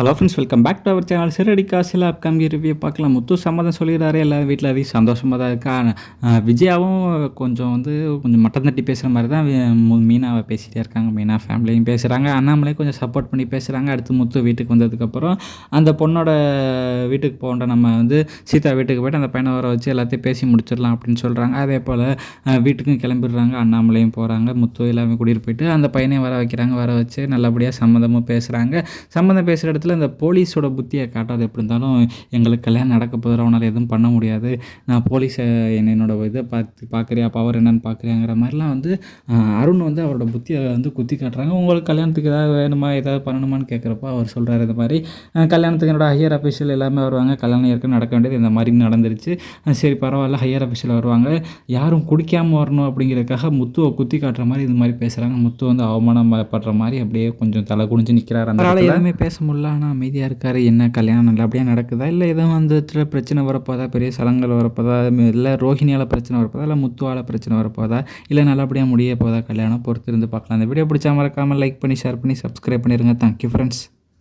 Hello friends welcome back to our channel சிறடி காசில் upcoming review பார்க்கலாம். முத்து சம்மதம் சொல்லிடுறாரு. எல்லா வீட்டில் அதிகம் சந்தோஷமாக தான் இருக்கா? விஜயாவும் கொஞ்சம் வந்து கொஞ்சம் மட்டம் தட்டி பேசுகிற மாதிரி தான் மீனாவை பேசிகிட்டே இருக்காங்க. மீனா ஃபேமிலியும் பேசுகிறாங்க அண்ணாமலையும் கொஞ்சம் சப்போர்ட் பண்ணி பேசுகிறாங்க அடுத்து முத்து வீட்டுக்கு வந்ததுக்கப்புறம் அந்த பொண்ணோட வீட்டுக்கு போகிற நம்ம வந்து சீதா வீட்டுக்கு போய்ட்டு அந்த பையனை வர வச்சு எல்லாத்தையும் பேசி முடிச்சிடலாம் அப்படின்னு சொல்கிறாங்க அதே போல் வீட்டுக்கும் கிளம்பிடுறாங்க. அண்ணாமலையும் போகிறாங்க முத்து எல்லாமே கூட்டிகிட்டு போயிட்டு அந்த பையனையும் வர வைக்கிறாங்க. வர வச்சு நல்லபடியாக சம்மதமும் பேசுகிறாங்க சம்மந்தம் பேசுகிற இடத்துல இந்த போலீஸோட புத்தியை காட்டாது எப்படி இருந்தாலும் எங்களுக்கு கல்யாணம் நடக்க போகிற அவனால் எதுவும் பண்ண முடியாது. நான் போலீஸை என்னோட இதை பார்த்து பார்க்குறியா பவர் என்னன்னு பார்க்குறியாங்கிற மாதிரிலாம் வந்து அருண் வந்து அவரோட புத்தியை வந்து குத்தி காட்டுறாங்க. உங்களுக்கு கல்யாணத்துக்கு ஏதாவது வேணுமா ஏதாவது பண்ணணுமான்னு கேட்குறப்ப அவர் சொல்கிறாரு இந்த மாதிரி கல்யாணத்துக்கு என்னோட ஹையர் அஃபிஷியல் எல்லாமே வருவாங்க. கல்யாணம் ஏற்கனவே நடக்க வேண்டியது இந்த மாதிரி நடந்துருச்சு. சரி பரவாயில்ல ஹையர் அஃபிஷியல் வருவாங்க. யாரும் குடிக்காமல் வரணும் அப்படிங்கிறதுக்காக முத்துவை குத்தி காட்டுற மாதிரி இது மாதிரி பேசுகிறாங்க முத்து வந்து அவமானம் படுற மாதிரி அப்படியே கொஞ்சம் தலை குனிஞ்சு நிற்கிறாரு அந்த இடத்துல. எதுவுமே பேச முடியல. ஆனால் அமைதியாக இருக்கார். என்ன கல்யாணம் நல்லபடியாக நடக்குதா? இல்லை எதுவும் வந்துட்டு பிரச்சனை வரப்போதா? பெரிய சலங்கள் வரப்போதா? இல்லை ரோஹிணியால் பிரச்சனை வரப்போதா? இல்லை முத்துவால் பிரச்சனை வரப்போதா? இல்லை நல்லபடியாக முடிய போதா? கல்யாணம் பொறுத்து இருந்து பார்க்கலாம். இந்த வீடியோ பிடிச்சா மறக்காமல் லைக் பண்ணி ஷேர் பண்ணி சப்ஸ்கிரைப் பண்ணிடுங்க தேங்க்யூ ஃப்ரெண்ட்ஸ்